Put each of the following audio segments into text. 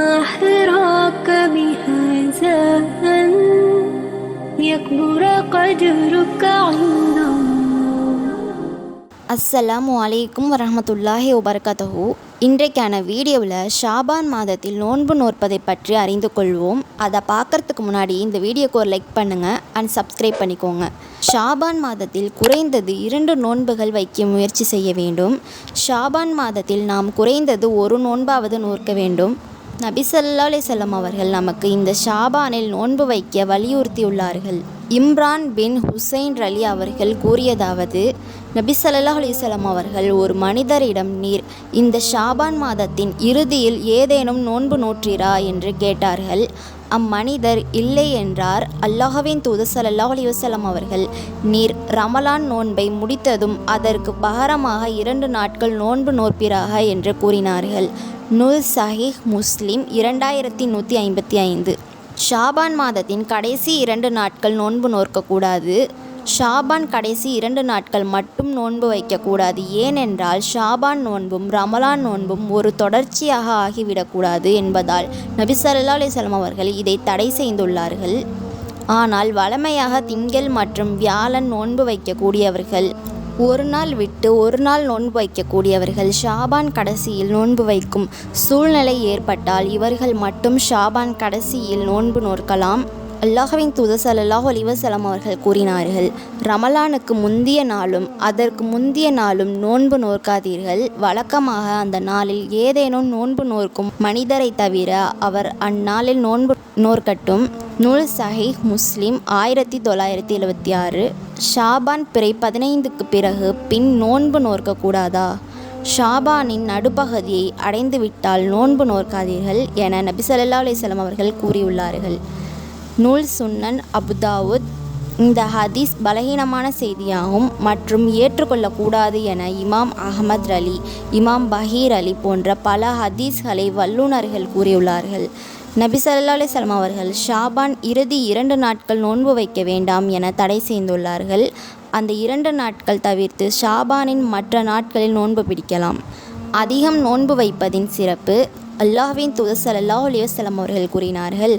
ما حراك بهذا أن يكبر قدرك عند الله அஸ்ஸலாமு அலைக்கும் வரஹமத்துல்லாஹி வபரகாத்தஹு இன்றைக்கான வீடியோவில் ஷாபான் மாதத்தில் நோன்பு நோற்பதை பற்றி அறிந்து கொள்வோம் அதை பார்க்கறதுக்கு முன்னாடி இந்த வீடியோக்கு ஒரு லைக் பண்ணுங்கள் அண்ட் சப்ஸ்கிரைப் பண்ணிக்கோங்க ஷாபான் மாதத்தில் குறைந்தது இரண்டு நோன்புகள் வைக்க முயற்சி செய்ய வேண்டும் ஷாபான் மாதத்தில் நாம் குறைந்தது ஒரு நோன்பாவது நோற்க வேண்டும் நபிசல்லா அலிசல்லம் அவர்கள் நமக்கு இந்த ஷாபானில் நோன்பு வைக்க வலியுறுத்தியுள்ளார்கள். இம்ரான் பின் ஹுசைன் ரலி அவர்கள் கூறியதாவது நபிசல்லா அலிசல்லாம் அவர்கள் ஒரு மனிதரிடம் நீர் இந்த ஷாபான் மாதத்தின் இறுதியில் ஏதேனும் நோன்பு நோற்றீரா என்று கேட்டார்கள். அம்மனிதர் இல்லை என்றார். அல்லாஹ்வின் தூது ஸல்லல்லாஹு அலிவசலம் அவர்கள் நீர் ரமலான் நோன்பை முடித்ததும் அதற்கு பகரமாக இரண்டு நாட்கள் நோன்பு நோற்பீராக என்று கூறினார்கள். நுல் சஹீஹ் முஸ்லிம் இரண்டாயிரத்தி நூற்றி ஐம்பத்தி ஐந்து. ஷாபான் மாதத்தின் கடைசி இரண்டு நாட்கள் நோன்பு நோற்கக்கூடாது. ஷாபான் கடைசி இரண்டு நாட்கள் மட்டும் நோன்பு வைக்கக்கூடாது. ஏனென்றால் ஷாபான் நோன்பும் ரமலான் நோன்பும் ஒரு தொடர்ச்சியாக ஆகிவிடக்கூடாது என்பதால் நபி சல்லா அலிசல்லாம் அவர்கள் இதை தடை செய்துள்ளார்கள். ஆனால் வழமையாக திங்கள் மற்றும் வியாழன் நோன்பு வைக்கக்கூடியவர்கள் ஒரு நாள் விட்டு ஒரு நாள் நோன்பு வைக்கக்கூடியவர்கள் ஷாபான் கடைசியில் நோன்பு வைக்கும் சூழ்நிலை ஏற்பட்டால் இவர்கள் மட்டும் ஷாபான் கடைசியில் நோன்பு நோற்கலாம். அல்லாஹவின் தூதர் சல்லாஹ் அலிவசலம் அவர்கள் கூறினார்கள் ரமலானுக்கு முந்திய நாளும் அதற்கு முந்திய நாளும் நோன்பு நோற்காதீர்கள். வழக்கமாக அந்த நாளில் ஏதேனும் நோன்பு நோர்க்கும் மனிதரை தவிர அவர் அந்நாளில் நோன்பு நோர்க்கட்டும் நூல் சஹி முஸ்லிம் ஆயிரத்தி தொள்ளாயிரத்தி எழுபத்தி ஆறு ஷாபான் பிறை பதினைந்துக்கு பிறகு பின் நோன்பு நோர்க்கக்கூடாதா ஷாபானின் நடுப்பகுதியை அடைந்துவிட்டால் நோன்பு நோர்க்காதீர்கள் என நபி ஸல்லல்லாஹு அவர்கள் கூறியுள்ளார்கள். நூல் சுன்னன் அபுதாவுத் இந்த ஹதீஸ் பலகீனமான செய்தியாகும் மற்றும் ஏற்றுக்கொள்ளக்கூடாது என இமாம் அகமது அலி இமாம் பஹீர் அலி போன்ற பல ஹதீஸ்களை வல்லுநர்கள் கூறியுள்ளார்கள். நபி சல்லா அலைஹி அவர்கள் ஷாபான் இறுதி இரண்டு நாட்கள் நோன்பு வைக்க வேண்டாம் என தடை செய்துள்ளார்கள். அந்த இரண்டு நாட்கள் தவிர்த்து ஷாபானின் மற்ற நாட்களில் நோன்பு பிடிக்கலாம். அதிகம் நோன்பு வைப்பதின் சிறப்பு அல்லாஹ்வின் தூதர் சல்லாஹ் அலிவசலம் அவர்கள் கூறினார்கள்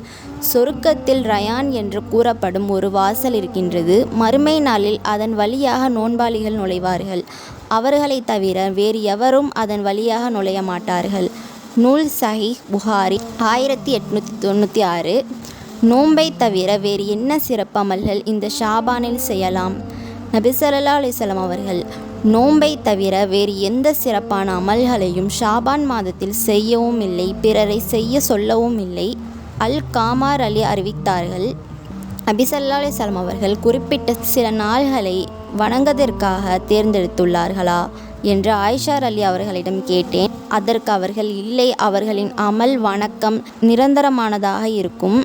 சொருக்கத்தில் ரயான் என்று கூறப்படும் ஒரு வாசல் இருக்கின்றது. மறுமை நாளில் அதன் வழியாக நோன்பாளிகள் நுழைவார்கள். அவர்களை தவிர வேறு எவரும் அதன் வழியாக நுழைய மாட்டார்கள். நூல் சஹீஹ் புகாரி ஆயிரத்தி எட்நூற்றி தொண்ணூற்றி ஆறு. நோன்பை தவிர வேறு என்ன சிறப்பு அமல்கள் இந்த ஷாபானில் செய்யலாம்? நபிசல்லா அலிசலம் அவர்கள் நோன்பை தவிர வேறு எந்த சிறப்பான அமல்களையும் ஷாபான் மாதத்தில் செய்யவும் இல்லை பிறரை செய்ய சொல்லவும் இல்லை அல் காமார் அலி அறிவித்தார்கள். நபி சலம் அவர்கள் குறிப்பிட்ட சில நாள்களை வணங்குவதற்காக தேர்ந்தெடுத்துள்ளார்களா என்று ஆயிஷார் அலி அவர்களிடம் கேட்டேன். அதற்கு அவர்கள் இல்லை அவர்களின் அமல் வணக்கம் நிரந்தரமானதாக இருக்கும்.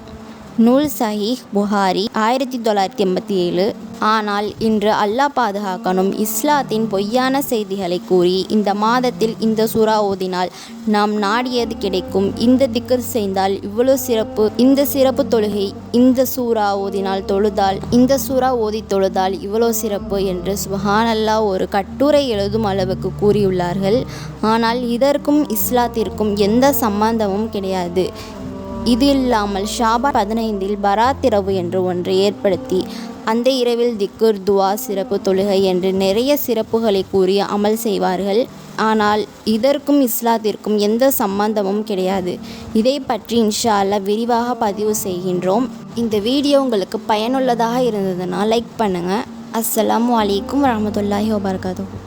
நூல் சஹீஹ் புகாரி ஆயிரத்தி தொள்ளாயிரத்தி எண்பத்தி ஏழு. ஆனால் இன்று அல்லாஹ் பாதுகாக்கணும். இஸ்லாத்தின் பொய்யான செய்திகளை கூறி இந்த மாதத்தில் இந்த சூறா ஓதினால் நாம் நாடியது கிடைக்கும். இந்த திக்கு செய்தால் இவ்வளோ சிறப்பு. இந்த சிறப்பு தொழுகை இந்த சூறா ஓதினால் தொழுதால் இந்த சூறா ஓதி தொழுதால் இவ்வளோ சிறப்பு என்று சுபஹானல்லா ஒரு கட்டுரை எழுதும் அளவுக்கு கூறியுள்ளார்கள். ஆனால் இதற்கும் இஸ்லாத்திற்கும் எந்த சம்பந்தமும் கிடையாது. இது இல்லாமல் ஷாபா பதினைந்தில் பராத்திரவு என்று ஒன்று ஏற்படுத்தி அந்த இரவில் திக்குர் துவா சிறப்பு தொழுகை என்று நிறைய சிறப்புகளை கூறி அமல் செய்வார்கள். ஆனால் இதற்கும் இஸ்லாத்திற்கும் எந்த சம்பந்தமும் கிடையாது. இதை பற்றி இன்ஷா அல்லா விரிவாக பதிவு செய்கின்றோம். இந்த வீடியோ உங்களுக்கு பயனுள்ளதாக இருந்ததுன்னா லைக் பண்ணுங்கள் அஸ்லாம் அலைக்கும் வரமத்துல்லாஹி வபரகாத்துஹு.